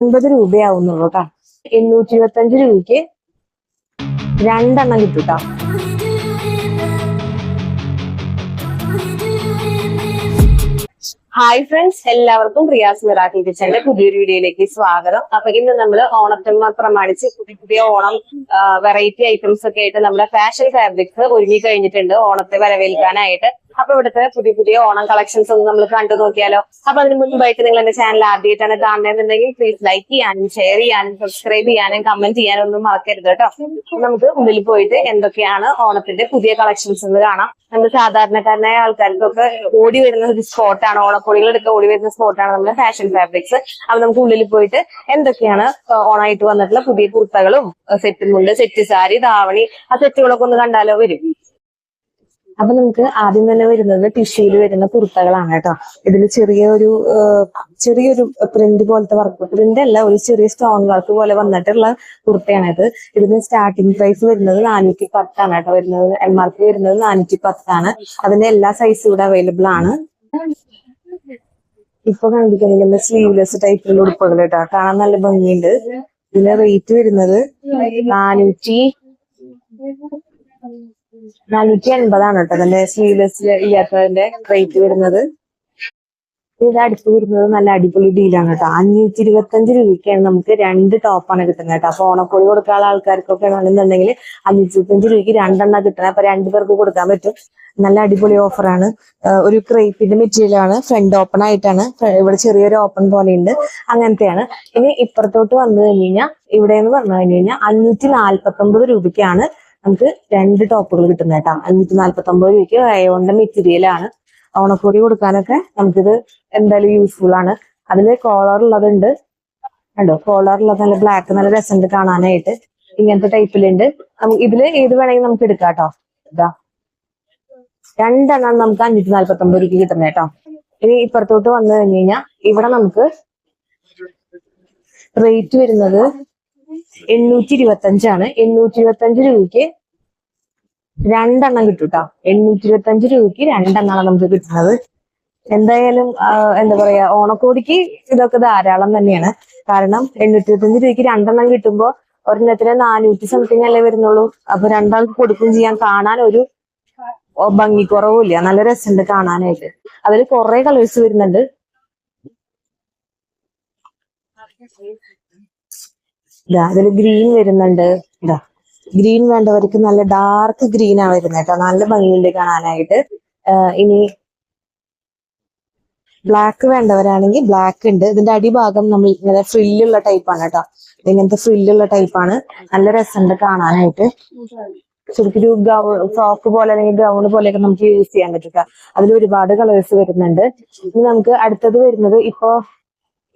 അൻപത് രൂപയാവുന്നുള്ളൂ കേട്ടോ എണ്ണൂറ്റി ഇരുപത്തി അഞ്ച് രൂപയ്ക്ക് രണ്ടെണ്ണം കിട്ടും കേട്ടോ ഹായ് ഫ്രണ്ട്സ് എല്ലാവർക്കും പ്രിയാസ് മിറാക്കി കിച്ചന്റെ പുതിയൊരു വീഡിയോയിലേക്ക് സ്വാഗതം. അപ്പൊ ഇന്ന് നമ്മൾ ഓണത്തിന് പ്രമാണിച്ച് പുതിയ പുതിയ ഓണം വെറൈറ്റി ഐറ്റംസ് ഒക്കെ ആയിട്ട് നമ്മുടെ ഫാഷൻ ഫാബ്രിക്സ് ഒരുങ്ങി കഴിഞ്ഞിട്ടുണ്ട്. ഓണത്തെ വരവേൽക്കാനായിട്ട് അപ്പൊ ഇവിടുത്തെ പുതിയ പുതിയ ഓണം കളക്ഷൻസ് ഒന്ന് നമ്മൾ കണ്ടു നോക്കിയാലോ. അപ്പൊ അതിന് മുൻപായിട്ട് നിങ്ങൾ എന്റെ ചാനൽ ആദ്യമായിട്ടാണ് കാണുന്നതെന്നുണ്ടെങ്കിൽ പ്ലീസ് ലൈക്ക് ചെയ്യാനും ഷെയർ ചെയ്യാനും സബ്സ്ക്രൈബ് ചെയ്യാനും കമന്റ് ചെയ്യാനും ഒന്നും മറക്കരുത് കേട്ടോ. നമുക്ക് ഉള്ളിൽ പോയിട്ട് എന്തൊക്കെയാണ് ഓണത്തിന്റെ പുതിയ കളക്ഷൻസ് എന്ന് കാണാം. നമ്മൾ സാധാരണക്കാരനായ ആൾക്കാർക്കൊക്കെ ഓടി വരുന്ന ഒരു സ്പോട്ടാണ് ഓണക്കോടികൾ എടുക്കാൻ ഓടി വരുന്ന സ്പോട്ടാണ് നമ്മുടെ ഫാഷൻ ഫാബ്രിക്സ് അപ്പൊ നമുക്ക് ഉള്ളിൽ പോയിട്ട് എന്തൊക്കെയാണ് ഓണായിട്ട് വന്നിട്ടുള്ള പുതിയ കുർത്തകളും സെറ്റും മുണ്ട് സെറ്റ് സാരി ധാവണി ആ സെറ്റുകളൊക്കെ ഒന്ന് കണ്ടാലോ വരും. അപ്പൊ നമുക്ക് ആദ്യം തന്നെ വരുന്നത് ടിഷ്യൂയിൽ വരുന്ന കുർത്തകളാണ് കേട്ടോ. ഇതിൽ ചെറിയൊരു ഒരു ചെറിയൊരു പ്രിന്റ് പോലത്തെ വർക്ക് പ്രിന്റ് അല്ല ഒരു ചെറിയ സ്റ്റോൺ വർക്ക് പോലെ വന്നിട്ടുള്ള കുർത്തയാണ് ഇത്. ഇതിന് സ്റ്റാർട്ടിംഗ് പ്രൈസ് വരുന്നത് നാനൂറ്റി പത്താണ് കേട്ടോ. വരുന്നത് എം ആർ പി വരുന്നത് നാനൂറ്റി പത്താണ് അതിന്റെ എല്ലാ സൈസും ഇവിടെ അവൈലബിൾ ആണ്. ഇപ്പൊ കണ്ടിരിക്കുന്ന സ്ലീവ്ലെസ് ടൈപ്പിലുള്ള ഉടുപ്പുകൾ കേട്ടോ. കാണാൻ നല്ല ഭംഗിയുണ്ട്. ഇതിന്റെ റേറ്റ് വരുന്നത് നാനൂറ്റി നാനൂറ്റി എൺപതാണ് കേട്ടോ. അതിന്റെ സ്ലീവ്ലെസ് ഇല്ലാത്തതിന്റെ റേറ്റ് വരുന്നത്. ഇത് അടുത്ത് വരുന്നത് നല്ല അടിപൊളി ഡീലാണ് കേട്ടോ. അഞ്ഞൂറ്റി ഇരുപത്തഞ്ച് രൂപയ്ക്കാണ് നമുക്ക് രണ്ട് ടോപ്പാണ് കിട്ടുന്നത് കേട്ടോ. അപ്പൊ ഓണക്കോടി കൊടുക്കാനുള്ള ആൾക്കാർക്കൊക്കെ ആണെന്നുണ്ടെങ്കിൽ അഞ്ഞൂറ്റി ഇരുപത്തഞ്ച് രൂപയ്ക്ക് രണ്ടെണ്ണം കിട്ടണം. അപ്പൊ രണ്ടു പേർക്ക് കൊടുക്കാൻ പറ്റും. നല്ല അടിപൊളി ഓഫറാണ് ഒരു ക്രേപ്പിന്റെ മെറ്റീരിയൽ ആണ്. ഫ്രണ്ട് ഓപ്പൺ ആയിട്ടാണ്. ഇവിടെ ചെറിയൊരു ഓപ്പൺ പോലെ ഉണ്ട് അങ്ങനത്തെയാണ്. ഇനി ഇപ്പുറത്തോട്ട് വന്നു കഴിഞ്ഞു കഴിഞ്ഞാൽ ഇവിടെ എന്ന് പറഞ്ഞു കഴിഞ്ഞു കഴിഞ്ഞാൽ അഞ്ഞൂറ്റി നാല്പത്തി ഒമ്പത് രൂപയ്ക്കാണ് നമുക്ക് രണ്ട് ടോപ്പുകൾ കിട്ടുന്ന കേട്ടോ അഞ്ഞൂറ്റി നാല്പത്തി ഒമ്പത് രൂപയ്ക്ക് അയോണിന്റെ മെറ്റീരിയലാണ് ഓണക്കോടി കൊടുക്കാനൊക്കെ നമുക്കിത് എന്തായാലും യൂസ്ഫുൾ ആണ്. അതിൽ കോളർ ഉള്ളതുണ്ട്. കണ്ടോ? കോളർ ഉള്ളത് നല്ല ബ്ലാക്ക് നല്ല രസമുണ്ട് കാണാനായിട്ട്. ഇങ്ങനത്തെ ടൈപ്പിലുണ്ട് ഇതിൽ ഏത് വേണമെങ്കിൽ നമുക്ക് എടുക്കാം കേട്ടോ ഇതാ. രണ്ടെണ്ണം നമുക്ക് അഞ്ഞൂറ്റി നാല്പത്തി ഒമ്പത് രൂപയ്ക്ക് കിട്ടുന്നത് കേട്ടോ ഇനി ഇപ്പുറത്തോട്ട് വന്നു കഴിഞ്ഞു കഴിഞ്ഞാൽ ഇവിടെ നമുക്ക് റേറ്റ് വരുന്നത് എണ്ണൂറ്റി ഇരുപത്തി അഞ്ചാണ് എണ്ണൂറ്റി ഇരുപത്തി അഞ്ച് രൂപയ്ക്ക് രണ്ടെണ്ണം കിട്ടും കേട്ടോ എണ്ണൂറ്റി ഇരുപത്തി അഞ്ച് രൂപയ്ക്ക് രണ്ടെണ്ണമാണ് നമുക്ക് കിട്ടുന്നത്. എന്തായാലും എന്താ പറയാ ഓണക്കോടിക്ക് ഇതൊക്കെ ധാരാളം തന്നെയാണ്. കാരണം എണ്ണൂറ്റി ഇരുപത്തി അഞ്ച് രൂപയ്ക്ക് രണ്ടെണ്ണം കിട്ടുമ്പോ ഒരെണ്ണത്തിന് നാനൂറ്റി സംതിങ് അല്ലേ വരുന്നുള്ളൂ. അപ്പൊ രണ്ടാൾക്ക് കൊടുക്കുകയും ചെയ്യാൻ കാണാൻ ഒരു ഭംഗി ഭംഗിക്കുറവുമില്ല. നല്ല രസമുണ്ട് കാണാനായിട്ട്. അതിൽ കുറെ കളേഴ്സ് വരുന്നുണ്ട്. ഇതാ അതിൽ ഗ്രീൻ വരുന്നുണ്ട്. ഇതാ ഗ്രീൻ വേണ്ടവർക്ക് നല്ല ഡാർക്ക് ഗ്രീൻ ആണ് വരുന്നത് കേട്ടോ. നല്ല ഭംഗിയുണ്ട് കാണാനായിട്ട്. ഇനി ബ്ലാക്ക് വേണ്ടവരാണെങ്കിൽ ബ്ലാക്ക് ഉണ്ട്. ഇതിന്റെ അടിഭാഗം നമ്മൾ ഇങ്ങനെ ഫ്രില്ലുള്ള ടൈപ്പാണ് കേട്ടോ. ഇങ്ങനത്തെ ഫ്രില്ലുള്ള ടൈപ്പാണ് നല്ല രസമുണ്ട് കാണാനായിട്ട്. ശരിക്കും ഒരു ഗൗൺ ഫ്രോക്ക് പോലെ അല്ലെങ്കിൽ ഗൗൺ പോലെയൊക്കെ നമുക്ക് യൂസ് ചെയ്യാൻ പറ്റുക അതിൽ ഒരുപാട് കളേഴ്സ് വരുന്നുണ്ട്. ഇനി നമുക്ക് അടുത്തത് വരുന്നത് ഇപ്പോ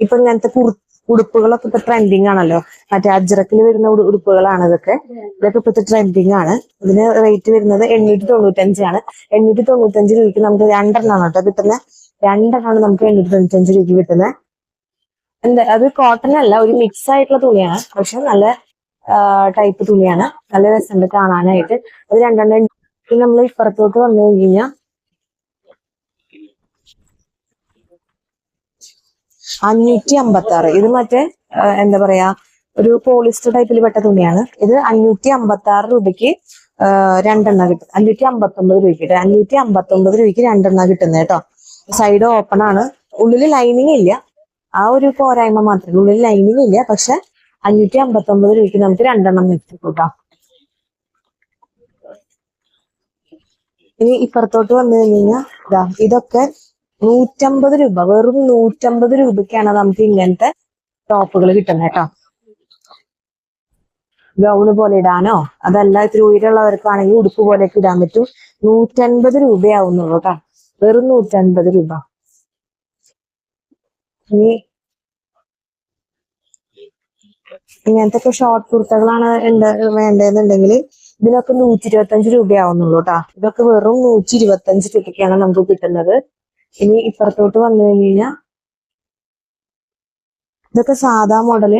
ഇപ്പൊ ഇങ്ങനത്തെ കുർ ഉടുപ്പുകളൊക്കെ ഇപ്പൊ ട്രെൻഡിങ് ആണല്ലോ. മറ്റേ അജ്രക്കിൽ വരുന്ന ഉടു- ഉടുപ്പുകളാണ് ഇതൊക്കെ. ഇതൊക്കെ ഇപ്പോഴത്തെ ട്രെൻഡിങ് ആണ്. ഇതിന് റേറ്റ് വരുന്നത് എണ്ണൂറ്റി തൊണ്ണൂറ്റഞ്ചാണ് എണ്ണൂറ്റി തൊണ്ണൂറ്റഞ്ച് രൂപയ്ക്ക് നമുക്ക് രണ്ടെണ്ണമാണ് കേട്ടോ കിട്ടുന്നത് രണ്ടെണ്ണമാണ് നമുക്ക് എണ്ണൂറ്റി തൊണ്ണൂറ്റഞ്ച് രൂപയ്ക്ക് കിട്ടുന്നത് എന്താ അത് കോട്ടൺ അല്ല ഒരു മിക്സ് ആയിട്ടുള്ള തുണിയാണ്. പക്ഷെ നല്ല ടൈപ്പ് തുണിയാണ്. നല്ല രസമുണ്ട് കാണാനായിട്ട്. അത് രണ്ടെണ്ണം നമ്മൾ ഇപ്പുറത്തോട്ട് വന്നു കഴിഞ്ഞാൽ അഞ്ഞൂറ്റി അമ്പത്തി ആറ് ഇത് മറ്റേ എന്താ പറയാ ഒരു പോളിസ്റ്റർ ടൈപ്പിൽ പെട്ട തുണിയാണ്. ഇത് അഞ്ഞൂറ്റി അമ്പത്തി ആറ് രൂപയ്ക്ക് രണ്ടെണ്ണ കിട്ടും. അഞ്ഞൂറ്റി അമ്പത്തി ഒമ്പത് രൂപയ്ക്ക് കിട്ടും. അഞ്ഞൂറ്റി അമ്പത്തി ഒമ്പത് രൂപയ്ക്ക് രണ്ടെണ്ണ കിട്ടുന്നത് കേട്ടോ. സൈഡ് ഓപ്പൺ ആണ്. ഉള്ളിൽ ലൈനിങ് ഇല്ല. ആ ഒരു പോരായ്മ മാത്രമേ ഉള്ളൂ. ഉള്ളിൽ ലൈനിങ് ഇല്ല. പക്ഷെ അഞ്ഞൂറ്റി അമ്പത്തി ഒമ്പത് രൂപയ്ക്ക് നമുക്ക് രണ്ടെണ്ണം കിട്ടും കേട്ടോ. ഇനി ഇപ്പുറത്തോട്ട് വന്നു കഴിഞ്ഞ് കഴിഞ്ഞാൽ ഇതൊക്കെ നൂറ്റമ്പത് രൂപ. വെറും നൂറ്റമ്പത് രൂപയ്ക്കാണ് നമുക്ക് ഇങ്ങനത്തെ ടോപ്പുകൾ കിട്ടുന്നത് കേട്ടോ. ഗൗണ് പോലെ ഇടാനോ? അതല്ല ഇത്തിരി ഉയരമുള്ളവർക്കാണെങ്കിൽ ഉടുപ്പ് പോലെയൊക്കെ ഇടാൻ പറ്റും. നൂറ്റൻപത് രൂപയാവുന്നുള്ളൂ കേട്ടോ. വെറും നൂറ്റൻപത് രൂപ. ഇനി ഇങ്ങനത്തെ ഷോർട്ട് കുർത്തകളാണ് വേണ്ടതെന്നുണ്ടെങ്കിൽ ഇതിനൊക്കെ നൂറ്റി ഇരുപത്തഞ്ച് രൂപയാവുന്നുള്ളൂ കേട്ടോ. ഇതൊക്കെ വെറും നൂറ്റി ഇരുപത്തഞ്ച് രൂപയ്ക്കാണ് നമുക്ക് കിട്ടുന്നത്. ഇനി ഇപ്പുറത്തോട്ട് വന്നു കഴിഞ്ഞ് കഴിഞ്ഞാൽ ഇതൊക്കെ സാധാ മോഡൽ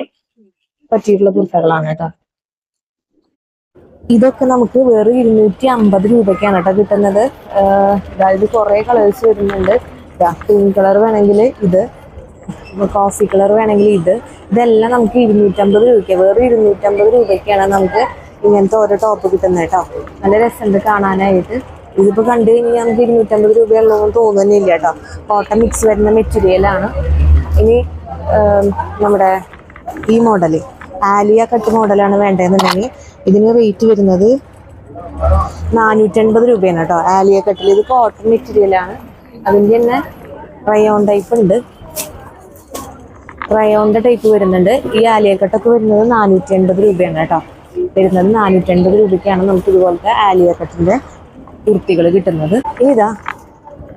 പറ്റിയിട്ടുള്ള കുർത്തകളാണ് കേട്ടോ. ഇതൊക്കെ നമുക്ക് വെറും ഇരുന്നൂറ്റി അമ്പത് രൂപയ്ക്കാണ് കേട്ടോ കിട്ടുന്നത്. അതായത് കുറെ കളേഴ്സ് വരുന്നുണ്ട്. പിങ്ക് കളർ വേണമെങ്കിൽ ഇത് കോഫി കളർ വേണമെങ്കിൽ ഇത്. ഇതെല്ലാം നമുക്ക് ഇരുന്നൂറ്റമ്പത് രൂപയ്ക്ക് വേറെ ഇരുന്നൂറ്റമ്പത് രൂപയ്ക്കാണ് നമുക്ക് ഇങ്ങനത്തെ ഓരോ ടോപ്പ് കിട്ടുന്നത് കേട്ടോ. നല്ല രസമുണ്ട് കാണാനായിട്ട്. ഇതിപ്പോ കണ്ടു കഴിഞ്ഞാൽ നമുക്ക് ഇരുന്നൂറ്റമ്പത് രൂപയുള്ളതെന്ന് തോന്നുന്നില്ല കേട്ടോ. കോട്ടൺ മിക്സ് വരുന്ന മെറ്റീരിയലാണ് ഇനി നമ്മുടെ ഈ മോഡൽ ആലിയ കട്ട് മോഡലാണ് വേണ്ടതെന്നുണ്ടെങ്കിൽ ഇതിന് റേറ്റ് വരുന്നത് നാനൂറ്റൻപത് രൂപയാണ് കേട്ടോ. ആലിയ കട്ടിൽ ഇത് കോട്ടൺ മെറ്റീരിയലാണ് അതിന്റെ തന്നെ റയോൺ ടൈപ്പ് ഉണ്ട്. റയോണിന്റെ ടൈപ്പ് വരുന്നുണ്ട്. ഈ ആലിയ കട്ടൊക്കെ വരുന്നത് നാനൂറ്റി എൺപത് രൂപയാണ് കേട്ടോ. വരുന്നത് നാനൂറ്റി എൺപത് രൂപയ്ക്കാണ് നമുക്ക് ഇതുപോലത്തെ ആലിയ കട്ടിന്റെ കുർത്തികൾ കിട്ടുന്നത്. ഏതാ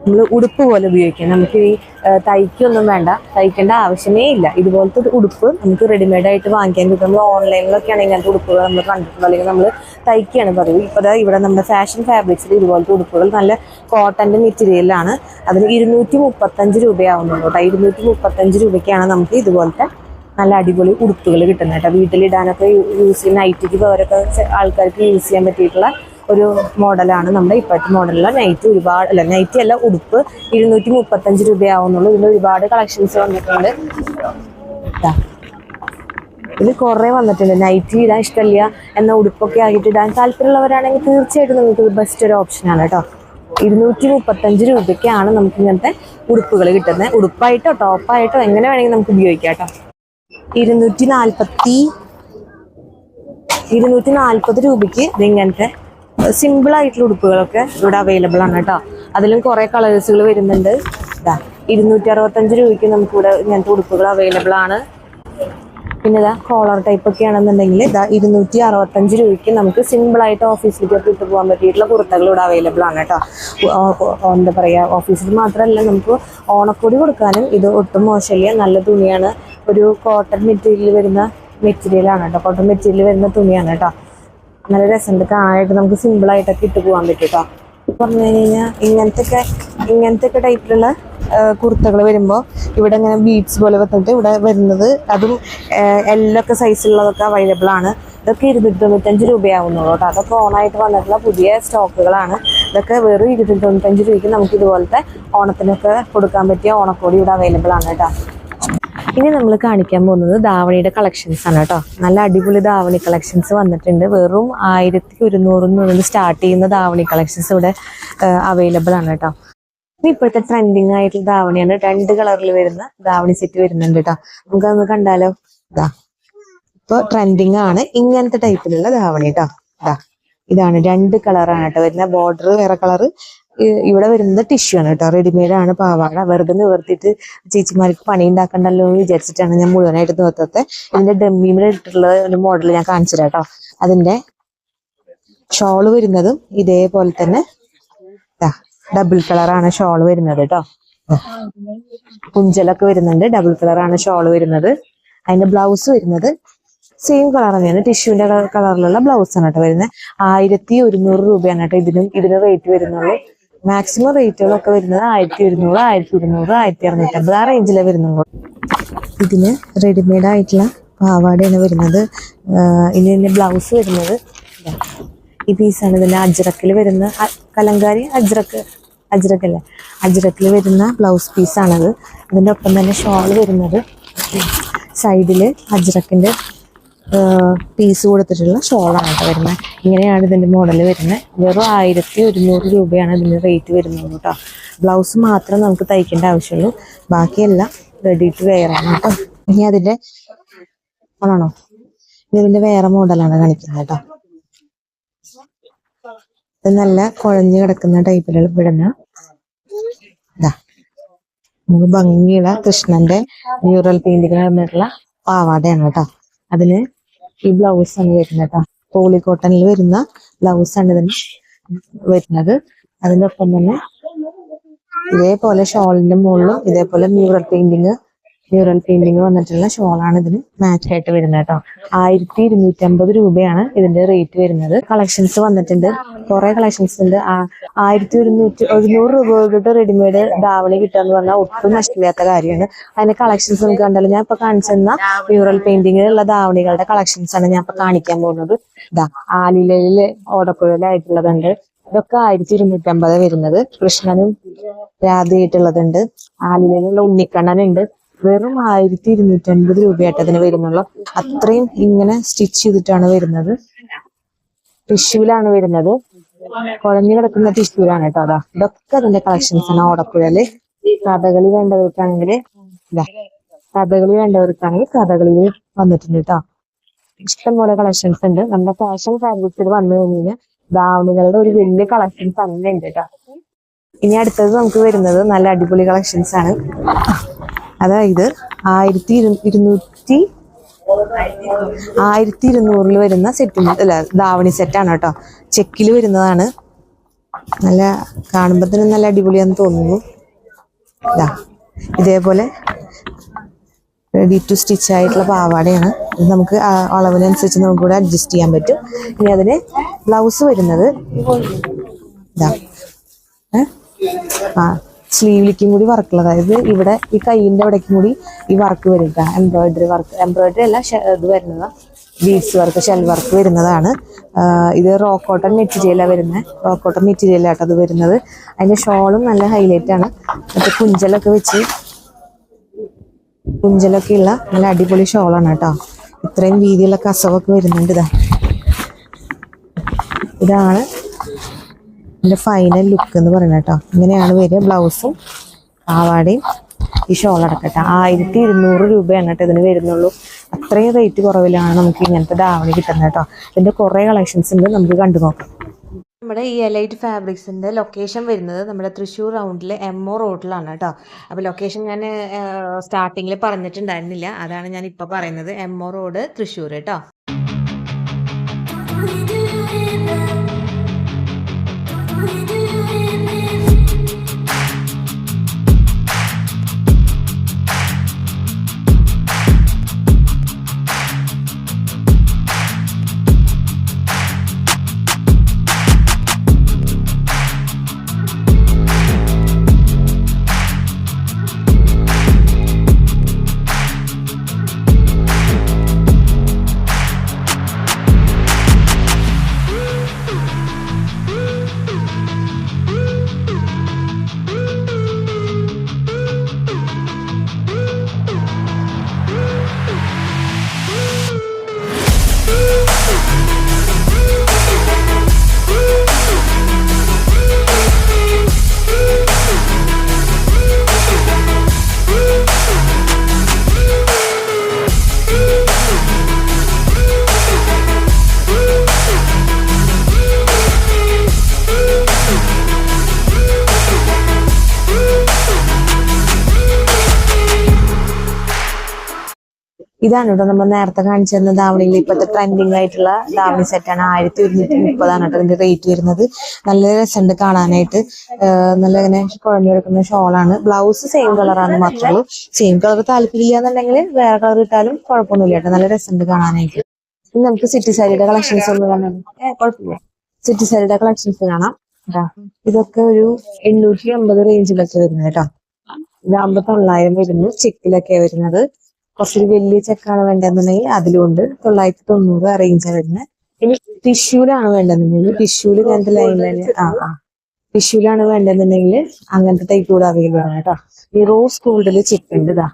നമ്മൾ ഉടുപ്പ് പോലെ ഉപയോഗിക്കാം. നമുക്ക് ഈ തയ്ക്കൊന്നും വേണ്ട. തയ്ക്കേണ്ട ആവശ്യമേ ഇല്ല. ഇതുപോലത്തെ ഉടുപ്പ് നമുക്ക് റെഡിമെയ്ഡ് ആയിട്ട് വാങ്ങിക്കാൻ കിട്ടും. നമ്മൾ ഓൺലൈനിലൊക്കെയാണ് ഇങ്ങനത്തെ ഉടുപ്പുകൾ നമ്മൾ കണ്ടിട്ടുള്ളത്. അല്ലെങ്കിൽ നമ്മൾ തയ്ക്കുകയാണ് പതിവ് ഇപ്പോൾ ഇവിടെ നമ്മുടെ ഫാഷൻ ഫാബ്രിക്സിൽ ഇതുപോലത്തെ ഉടുപ്പുകൾ നല്ല കോട്ടന്റെ മെറ്റീരിയലാണ് അതിന് ഇരുന്നൂറ്റി മുപ്പത്തഞ്ച് രൂപയാവുന്നുള്ളൂ കേട്ടോ. ഇരുന്നൂറ്റി മുപ്പത്തഞ്ച് രൂപയ്ക്കാണ് നമുക്ക് ഇതുപോലത്തെ നല്ല അടിപൊളി ഉടുപ്പുകൾ കിട്ടുന്നത് കേട്ടോ. വീട്ടിലിടാനൊക്കെ യൂസ് ചെയ്യുന്ന നൈറ്റിക്ക് പകരമൊക്കെ ആൾക്കാർക്ക് യൂസ് ചെയ്യാൻ പറ്റിയിട്ടുള്ള ഒരു മോഡലാണ് നമ്മുടെ ഇപ്പോഴത്തെ മോഡലുള്ള നൈറ്റ് ഒരുപാട് അല്ല നൈറ്റ് അല്ല ഉടുപ്പ് ഇരുന്നൂറ്റി മുപ്പത്തഞ്ച് രൂപയാവുന്നുള്ളൂ. ഇതിൽ ഒരുപാട് കളക്ഷൻസ് വന്നിട്ടുണ്ട്. ഇത് കുറേ വന്നിട്ടുണ്ട്. നൈറ്റി ഇടാൻ ഇഷ്ടമില്ല എന്ന ഉടുപ്പൊക്കെ ആയിട്ട് ഇടാൻ താല്പര്യമുള്ളവരാണെങ്കിൽ തീർച്ചയായിട്ടും നിങ്ങൾക്ക് ബെസ്റ്റ് ഒരു ഓപ്ഷനാണ് കേട്ടോ. ഇരുന്നൂറ്റി മുപ്പത്തഞ്ച് രൂപയ്ക്കാണ് നമുക്ക് ഇങ്ങനത്തെ ഉടുപ്പുകൾ കിട്ടുന്നത്. ഉടുപ്പായിട്ടോ ടോപ്പായിട്ടോ എങ്ങനെ വേണമെങ്കിൽ നമുക്ക് ഉപയോഗിക്കാം കേട്ടോ. ഇരുന്നൂറ്റി നാൽപ്പത്തി ഇരുന്നൂറ്റി നാൽപ്പത് രൂപയ്ക്ക് ഇത് ഇങ്ങനത്തെ സിമ്പിൾ ആയിട്ടുള്ള ഉടുപ്പുകളൊക്കെ ഇവിടെ അവൈലബിൾ ആണ് കേട്ടോ. അതിലും കുറേ കളേഴ്സുകൾ വരുന്നുണ്ട്. ഇതാ ഇരുന്നൂറ്റി അറുപത്തഞ്ച് രൂപയ്ക്ക് നമുക്ക് ഇവിടെ ഇങ്ങനത്തെ ഉടുപ്പുകൾ അവൈലബിൾ ആണ്. പിന്നെ ഇതാ കോളർ ടൈപ്പ് ഒക്കെ ആണെന്നുണ്ടെങ്കിൽ ഇതാ ഇരുന്നൂറ്റി അറുപത്തഞ്ച് രൂപയ്ക്ക് നമുക്ക് സിമ്പിൾ ആയിട്ട് ഓഫീസിലേക്കൊക്കെ ഇട്ട് പോകാൻ പറ്റിയിട്ടുള്ള കുർത്തകൾ ഇവിടെ അവൈലബിൾ ആണ് കേട്ടോ. എന്താ പറയുക ഓഫീസിൽ മാത്രമല്ല നമുക്ക് ഓണക്കൊടി കൊടുക്കാനും ഇത് ഒട്ടും മോശമില്ല. നല്ല തുണിയാണ്. ഒരു കോട്ടൺ മെറ്റീരിയൽ വരുന്ന മെറ്റീരിയലാണ് കേട്ടോ. കോട്ടൺ മെറ്റീരിയൽ വരുന്ന തുണിയാണ് കേട്ടോ. നല്ല രസമുണ്ട്. കാണാനായിട്ട് നമുക്ക് സിമ്പിൾ ആയിട്ടൊക്കെ ഇട്ട് പോകാൻ പറ്റും കേട്ടോ പറഞ്ഞു കഴിഞ്ഞാൽ ഇങ്ങനത്തെ ഇങ്ങനത്തെയൊക്കെ ഇങ്ങനത്തെ ഒക്കെ ടൈപ്പിലുള്ള കുർത്തകൾ വരുമ്പോൾ ഇവിടെ ഇങ്ങനെ ബീഡ്സ് പോലെ വന്നിട്ട് ഇവിടെ വരുന്നത് അതും എല്ലൊക്കെ സൈസിലുള്ളതൊക്കെ അവൈലബിൾ ആണ്. ഇതൊക്കെ ഇരുന്നൂറ്റി തൊണ്ണൂറ്റഞ്ച് രൂപയാവുന്നുള്ളൂ കേട്ടോ അതൊക്കെ ഓണായിട്ട് വന്നിട്ടുള്ള പുതിയ സ്റ്റോക്കുകളാണ്. ഇതൊക്കെ വെറും ഇരുന്നൂറ്റി തൊണ്ണൂറ്റഞ്ച് രൂപയ്ക്ക് നമുക്ക് ഇതുപോലത്തെ ഓണത്തിനൊക്കെ കൊടുക്കാൻ പറ്റിയ ഓണക്കോടി ഇവിടെ അവൈലബിൾ ആണ് കേട്ടോ ഇനി നമ്മൾ കാണിക്കാൻ പോകുന്നത് ധാവണിയുടെ കളക്ഷൻസ് ആണ് കേട്ടോ. നല്ല അടിപൊളി ധാവണി കളക്ഷൻസ് വന്നിട്ടുണ്ട്. വെറും ആയിരത്തി ഒരുന്നൂറിൽ നിന്ന് സ്റ്റാർട്ട് ചെയ്യുന്ന ധാവണി കളക്ഷൻസ് ഇവിടെ അവൈലബിൾ ആണ് കേട്ടോ. ഇനി ഇപ്പോഴത്തെ ട്രെൻഡിങ് ആയിട്ടുള്ള ധാവണിയാണ് രണ്ട് കളറിൽ വരുന്ന ധാവണി സെറ്റ് വരുന്നുണ്ട് കേട്ടോ. നമുക്ക് അന്ന് കണ്ടാലോ? ഇതാ ഇപ്പൊ ട്രെൻഡിങ് ആണ് ഇങ്ങനത്തെ ടൈപ്പിലുള്ള ധാവണി കേട്ടോ. ഇതാ ഇതാണ് രണ്ട് കളറാണ് കേട്ടോ വരുന്ന ബോർഡർ വേറെ കളറ് ഇവിടെ വരുന്നത് ടിഷ്യൂ ആണ് കേട്ടോ. റെഡിമെയ്ഡ് ആണ് പാവാട. വെറുതെ നിവർത്തിയിട്ട് ചേച്ചിമാർക്ക് പണി ഉണ്ടാക്കണ്ടല്ലോ എന്ന് വിചാരിച്ചിട്ടാണ് ഞാൻ മുഴുവനായിട്ട് നിവർത്തത്തെ ഇതിന്റെ ഡമ്മീമിൽ ഇട്ടിട്ടുള്ള ഒരു മോഡൽ ഞാൻ കാണിച്ചു കേട്ടോ. അതിന്റെ ഷോൾ വരുന്നതും ഇതേപോലെ തന്നെ ഡബിൾ കളറാണ് ഷോൾ വരുന്നത് കേട്ടോ. കുഞ്ചലൊക്കെ വരുന്നുണ്ട്. ഡബിൾ കളറാണ് ഷോൾ വരുന്നത്. അതിന്റെ ബ്ലൗസ് വരുന്നത് സെയിം കളർ തന്നെയാണ്. ടിഷ്യൂന്റെ കളറിലുള്ള ബ്ലൗസ് ആണ് കേട്ടോ വരുന്നത്. ആയിരത്തി ഒരുന്നൂറ് രൂപയാണ് കേട്ടോ ഇതിനും ഇതിന് റേറ്റ് വരുന്നുള്ളൂ. മാക്സിമം റേറ്റുകളൊക്കെ വരുന്നത് ആയിരത്തി ഒരുന്നൂറ് ആയിരത്തി ഇരുന്നൂറ് ആയിരത്തി അറുന്നൂറ്റമ്പത് ആ റേഞ്ചിലേ വരുന്നുള്ളൂ. ഇതിന് റെഡിമെയ്ഡ് ആയിട്ടുള്ള പാവാടയാണ് വരുന്നത്. ഇനി ബ്ലൗസ് വരുന്നത്. ഈ പീസാണ് ഇതിന്റെ അജ്രക്കിൽ വരുന്ന കലങ്കാരി അജ്രക്ക് അജ്രക്കല്ലേ? അജ്രക്കിൽ വരുന്ന ബ്ലൗസ് പീസാണത് അതിന്റെ ഒപ്പം തന്നെ ഷോൾ വരുന്നത്. സൈഡിൽ അജ്രക്കിന്റെ പീസ് കൊടുത്തിട്ടുള്ള ഷോളാണ് കേട്ടോ വരുന്നത്. ഇങ്ങനെയാണ് ഇതിന്റെ മോഡൽ വരുന്നത്. വെറും ആയിരത്തി ഒരുന്നൂറ് രൂപയാണ് ഇതിന്റെ റേറ്റ് വരുന്നത് കേട്ടോ. ബ്ലൗസ് മാത്രം നമുക്ക് തയ്ക്കേണ്ട ആവശ്യമുള്ളൂ. ബാക്കിയെല്ലാം റെഡി ടു വെയർ ആണ് കേട്ടോ. ഇനി അതിന്റെ ആണോ? ഇതിന്റെ വേറെ മോഡലാണ് കാണിക്കുന്നത് കേട്ടോ. ഇത് നല്ല കുഴഞ്ഞു കിടക്കുന്ന ടൈപ്പിലുള്ള വിടുന്ന ഭംഗിയുള്ള കൃഷ്ണന്റെ മ്യൂറൽ പെയിന്റിങ് പാവാടയാണ് കേട്ടോ. അതിന് ഈ ബ്ലൗസ് ആണ് വരുന്നത് പോളി കോട്ടണിൽ വരുന്ന ബ്ലൗസ് ആണ് ഇതിന് വരുന്നത്. അതിനൊപ്പം തന്നെ ഇതേപോലെ ഷോളിന്റെ മുകളിലും ഇതേപോലെ മ്യൂറൽ പെയിന്റിങ് മ്യൂറൽ പെയിന്റിങ് വന്നിട്ടുള്ള ഷോളാണ് ഇതിന് മാച്ച് ആയിട്ട് വരുന്നത് കേട്ടോ. ആയിരത്തി ഇരുന്നൂറ്റി അമ്പത് രൂപയാണ് ഇതിന്റെ റേറ്റ് വരുന്നത്. കളക്ഷൻസ് വന്നിട്ടുണ്ട്. കുറെ കളക്ഷൻസ് ഉണ്ട്. ആയിരത്തി ഒരുന്നൂറ്റി ഒരുന്നൂറ് രൂപ തൊട്ട് റെഡിമെയ്ഡ് ധാവണി കിട്ടുക എന്ന് പറഞ്ഞാൽ ഒട്ടും നഷ്ടമില്ലാത്ത കാര്യമാണ്. അതിന്റെ കളക്ഷൻസ് നമുക്ക് കണ്ടാലും. ഞാൻ ഇപ്പൊ കാണിച്ചെന്ന മ്യൂറൽ പെയിന്റിംഗ് ഉള്ള ധാവണികളുടെ കളക്ഷൻസ് ആണ് ഞാൻ ഇപ്പൊ കാണിക്കാൻ പോകുന്നത്. ഇതാ ആലിലയിൽ ഓടക്കുഴലായിട്ടുള്ളതുണ്ട്. ഇതൊക്കെ ആയിരത്തി ഇരുന്നൂറ്റി അമ്പത് വരുന്നത്. കൃഷ്ണനും രാധയായിട്ടുള്ളതുണ്ട് ആലിലയിലുള്ള ഉണ്ണിക്കണ്ണനുണ്ട്. വെറും ആയിരത്തി ഇരുന്നൂറ്റി അൻപത് രൂപയായിട്ട് അതിന് വരുന്നുള്ളൂ. അത്രയും ഇങ്ങനെ സ്റ്റിച്ച് ചെയ്തിട്ടാണ് വരുന്നത്. ടിഷ്യൂലാണ് വരുന്നത്. കുഴഞ്ഞു കിടക്കുന്ന ടിഷ്യൂലാണ് കേട്ടോ അതാ. ഇതൊക്കെ അതിന്റെ കളക്ഷൻസ് ആണ്. ഓടക്കുഴൽ കഥകളി വേണ്ടവർക്കാണെങ്കിൽ കഥകളി വേണ്ടവർക്കാണെങ്കിൽ കഥകളിയിൽ വന്നിട്ടുണ്ട് കേട്ടോ. ഇഷ്ടംപോലെ കളക്ഷൻസ് ഉണ്ട്. നമ്മുടെ ഫാഷൻ ഫാബ്രിക്സിൽ വന്നു കഴിഞ്ഞാൽ ദാവണികളുടെ ഒരു വലിയ കളക്ഷൻസ് തന്നെ ഉണ്ട് കേട്ടോ. ഇനി അടുത്തത് നമുക്ക് വരുന്നത് നല്ല അടിപൊളി കളക്ഷൻസ് ആണ്. അതായത് ആയിരത്തി ഇരു ഇരുന്നൂറ്റി ആയിരത്തി ഇരുന്നൂറിൽ വരുന്ന സെറ്റ് അല്ല ദാവണി സെറ്റാണ് കേട്ടോ. ചെക്കിൽ വരുന്നതാണ്. നല്ല കാണുമ്പോൾ തന്നെ നല്ല അടിപൊളിയാന്ന് തോന്നുന്നു. ഇതാ ഇതേപോലെ റെഡി ടു സ്റ്റിച്ച് ആയിട്ടുള്ള പാവാടയാണ്. ഇത് നമുക്ക് അളവിനനുസരിച്ച് നമുക്ക് കൂടെ അഡ്ജസ്റ്റ് ചെയ്യാൻ പറ്റും. ഇനി അതിന് ബ്ലൗസ് വരുന്നത്. ഇതാ? ആ സ്ലീവിലേക്കും കൂടി വർക്കുള്ള അതായത് ഇവിടെ ഈ കൈയിന്റെ അവിടേക്കും കൂടി ഈ വർക്ക് വരിക. എംബ്രോയിഡറി വർക്ക് എംബ്രോയിഡറി അല്ല ഇത് വരുന്നത്. ബീഡ്സ് വർക്ക് ഷെൽ വർക്ക് വരുന്നതാണ്. ഇത് റോ കോട്ടൺ മെറ്റീരിയലാണ് വരുന്നത് റോ കോട്ടൺ മെറ്റീരിയലായിട്ട് അത് വരുന്നത്. അതിന്റെ ഷോളും നല്ല ഹൈലൈറ്റ് ആണ്. മറ്റേ കുഞ്ചലൊക്കെ വെച്ച് കുഞ്ചലൊക്കെ ഉള്ള നല്ല അടിപൊളി ഷോളാണ് കേട്ടോ. ഇത്രയും വീതിയുള്ള കസവൊക്കെ വരുന്നുണ്ട് ഇതാ. ഇതാണ് ഇതിന്റെ ഫൈനൽ ലുക്ക് എന്ന് പറയുന്നത് കേട്ടോ. ഇങ്ങനെയാണ് വരിക ബ്ലൗസും പാവാടയും ഈ ഷോൾ അടക്കട്ടെ ആയിരത്തി ഇരുന്നൂറ് രൂപയാണ് കേട്ടോ ഇതിന് വരുന്നുള്ളൂ. അത്രയും റേറ്റ് കുറവിലാണ് നമുക്ക് ഇങ്ങനത്തെ ധാവണി കിട്ടുന്നത് കേട്ടോ. ഇതിന്റെ കുറേ കളക്ഷൻസ് ഉണ്ട് നമുക്ക് കണ്ടു നോക്കാം. നമ്മുടെ ഈ എലൈറ്റ് ഫാബ്രിക്സിന്റെ ലൊക്കേഷൻ വരുന്നത് നമ്മുടെ തൃശ്ശൂർ റൗണ്ടിലെ എം ഒ റോഡിലാണ് കേട്ടോ. അപ്പോൾ ലൊക്കേഷൻ ഞാൻ സ്റ്റാർട്ടിങ്ങിൽ പറഞ്ഞിട്ടുണ്ടായിരുന്നില്ല. അതാണ് ഞാൻ ഇപ്പോൾ പറയുന്നത് എം ഒ റോഡ് തൃശ്ശൂർ കേട്ടോ. ഇതാണ് കേട്ടോ നമ്മൾ നേരത്തെ കാണിച്ചിരുന്ന ധാവണിയിൽ ഇപ്പോഴത്തെ ട്രെൻഡിങ് ആയിട്ടുള്ള ധാവണി സെറ്റാണ് ആയിരത്തി ഒരുന്നൂറ്റി മുപ്പതാണ് കേട്ടോ ഇതിന്റെ റേറ്റ് വരുന്നത്. നല്ല രസമുണ്ട് കാണാനായിട്ട്. നല്ല ഇങ്ങനെ കുഴഞ്ഞു കിടക്കുന്ന ഷോളാണ് ബ്ലൗസ് സെയിം കളറാണ് മാത്രമേ ഉള്ളൂ. സെയിം കളർ താല്പര്യമില്ല വേറെ കളർ ഇട്ടാലും കുഴപ്പമൊന്നുമില്ല കേട്ടോ. നല്ല രസമുണ്ട് കാണാനായിട്ട്. നമുക്ക് സിറ്റി സാരിയുടെ കളക്ഷൻസ് ഒന്ന് കാണാം. കുഴപ്പമില്ല. സിറ്റി സാരിയുടെ കളക്ഷൻസ് കാണാം. ഇതൊക്കെ ഒരു എണ്ണൂറ്റി അമ്പത് റേഞ്ചിലൊക്കെ വരുന്നത് കേട്ടോ. ഇതാകുമ്പോ തൊള്ളായിരം വരുന്നു. ചെക്കിലൊക്കെ വരുന്നത്. കുറച്ചൊരു വലിയ ചെക്കാണ് വേണ്ടതെന്നുണ്ടെങ്കിൽ അതിലുണ്ട് തൊള്ളായിരത്തി തൊണ്ണൂറ് റേഞ്ചാണ് വരുന്നത്. ഇനി ടിഷ്യൂലാണ് വേണ്ടതെന്നുണ്ടെങ്കിൽ ടിഷ്യൂൽ ഇങ്ങനത്തെ ലൈൻ ആ ആ. ടിഷ്യൂലാണ് വേണ്ടതെന്നുണ്ടെങ്കിൽ അങ്ങനത്തെ ടൈപ്പ് കൂടെ അവൈലബിൾ ആണ് കേട്ടോ. ഈ റോസ് ഗോൾഡിൽ ചെക്ക് ഉണ്ട് ഇതാ.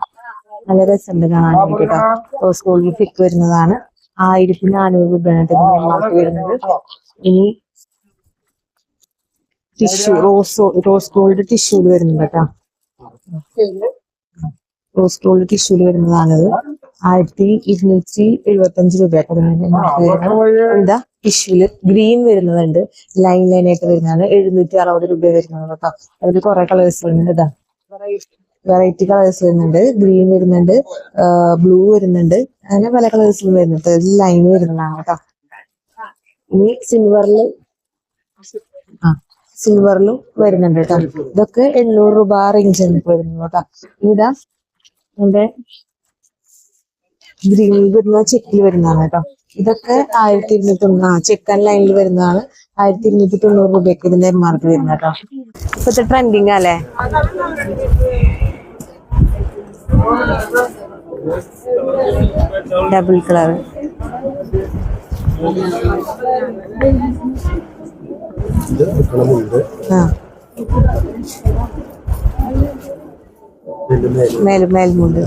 നല്ല രസമുണ്ട് കാണാനായിട്ട് കേട്ടോ. റോസ് ഗോൾഡിൽ ചെക്ക് വരുന്നതാണ്. ആയിരത്തി നാനൂറ് രൂപയാണ് വരുന്നത്. ഇനി ടിഷ്യൂ റോസ് റോസ് ഗോൾഡ് ടിഷ്യൂൽ വരുന്നുണ്ട് കേട്ടോ. റോസ് ഗോൾഡ് ടിഷ്യൂൽ വരുന്നതാണത് ആയിരത്തി ഇരുന്നൂറ്റി എഴുപത്തി അഞ്ച് രൂപ എന്താ? ടിഷ്യൂൽ ഗ്രീൻ വരുന്നതുണ്ട്. ലൈൻ ലൈൻ ആയിട്ട് വരുന്നതാണ്. എഴുന്നൂറ്റി അറുപത് രൂപ വരുന്നത് കേട്ടോ. അതിൽ കുറെ കളേഴ്സ് വരുന്നുണ്ട് ഇതാ വെറൈറ്റി കളേഴ്സ് വരുന്നുണ്ട്. ഗ്രീൻ വരുന്നുണ്ട്. ബ്ലൂ വരുന്നുണ്ട്. അങ്ങനെ പല കളേഴ്സിലും വരുന്നുണ്ട്. ഇതിൽ ലൈൻ വരുന്നതാണ് കേട്ടോ. ഇനി സിൽവറിൽ ആ സിൽവറിലും വരുന്നുണ്ട് കേട്ടോ. ഇതൊക്കെ എണ്ണൂറ് രൂപ റേഞ്ച് വരുന്നു കേട്ടോ. ഇതാ എന്റെ ഗ്രീൻ വരുന്ന ചെക്കിൽ വരുന്നതാണ് കേട്ടോ. ഇതൊക്കെ ആയിരത്തി ഇരുന്നൂറ്റി തൊണ്ണൂറ് ആ ചെക്കൻ ലൈനിൽ വരുന്നതാണ് ആയിരത്തി ഇരുന്നൂറ്റി തൊണ്ണൂറ് രൂപയ്ക്ക് ഇതിന്റെ എം ആർ പി വരുന്ന കേട്ടോ. ഇപ്പത്തെ ട്രെൻഡിങ് അല്ലേ? ഡബിൾ കളർ ആ. മേൽമുണ്ട്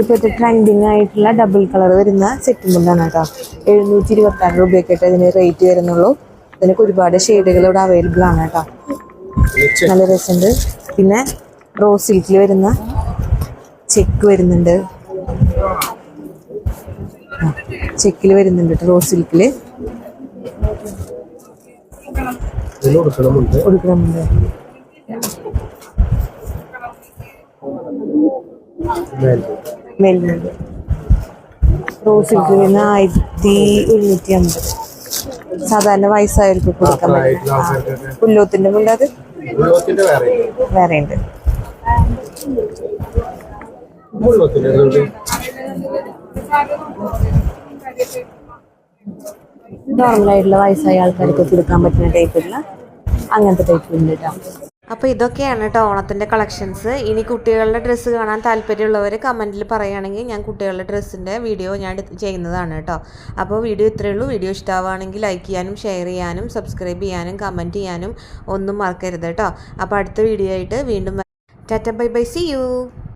ഇപ്പോഴത്തെ ട്രെൻഡിങ് ആയിട്ടുള്ള ഡബിൾ കളർ വരുന്ന സെറ്റ് മുണ്ടാണ് കേട്ടോ. എഴുന്നൂറ്റി ഇരുപത്തി ആറ് രൂപയൊക്കെ ആയിട്ട് ഇതിന് റേറ്റ് വരുന്നുള്ളൂ. ഇതിനൊക്കെ ഒരുപാട് ഷെയ്ഡുകൾ ഇവിടെ അവൈലബിൾ ആണ് കേട്ടോ. നല്ല രസമുണ്ട്. പിന്നെ റോസ് സിൽക്കിൽ വരുന്ന ചെക്ക് വരുന്നുണ്ട്. ചെക്കിൽ വരുന്നുണ്ട് കേട്ടോ റോസ് സിൽക്കിൽ ഇതിന് കൊടുക്കണമുണ്ട് കൊടുക്കുന്നുണ്ട് മേൽമുണ്ട് റോസ് സിൽക്കിൽ വരുന്ന ആയിരത്തി എഴുന്നൂറ്റി അമ്പത് സാധാരണ വയസ്സായവർക്ക് കൊടുക്കാൻ പുല്ലോത്തിന്റെ അത് ഉള്ളത്തിന്റെ വേറെ ഉണ്ട്. നോർമലായിട്ടുള്ള വയസ്സായ ആൾക്കാർക്ക് കൊടുക്കാൻ പറ്റുന്ന ടൈപ്പുള്ള അങ്ങനത്തെ ടൈപ്പ് ഉണ്ട് കേട്ടോ അപ്പോൾ ഇതൊക്കെയാണ് കേട്ടോ ഓണത്തിന്റെ കളക്ഷൻസ് ഇനി കുട്ടികളുടെ ഡ്രസ്സ് കാണാൻ താല്പര്യമുള്ളവർ കമന്റിൽ പറയുകയാണെങ്കിൽ ഞാൻ കുട്ടികളുടെ ഡ്രസ്സിന്റെ വീഡിയോ ഞാൻ ചെയ്യുന്നതാണ് കേട്ടോ അപ്പോൾ വീഡിയോ ഇത്രയേ ഉള്ളൂ. വീഡിയോ ഇഷ്ടമാവുകയാണെങ്കിൽ ലൈക്ക് ചെയ്യാനും ഷെയർ ചെയ്യാനും സബ്സ്ക്രൈബ് ചെയ്യാനും കമന്റ് ചെയ്യാനും ഒന്നും മറക്കരുത് കേട്ടോ അപ്പോൾ അടുത്ത വീഡിയോ ആയിട്ട് വീണ്ടും tata bye bye see you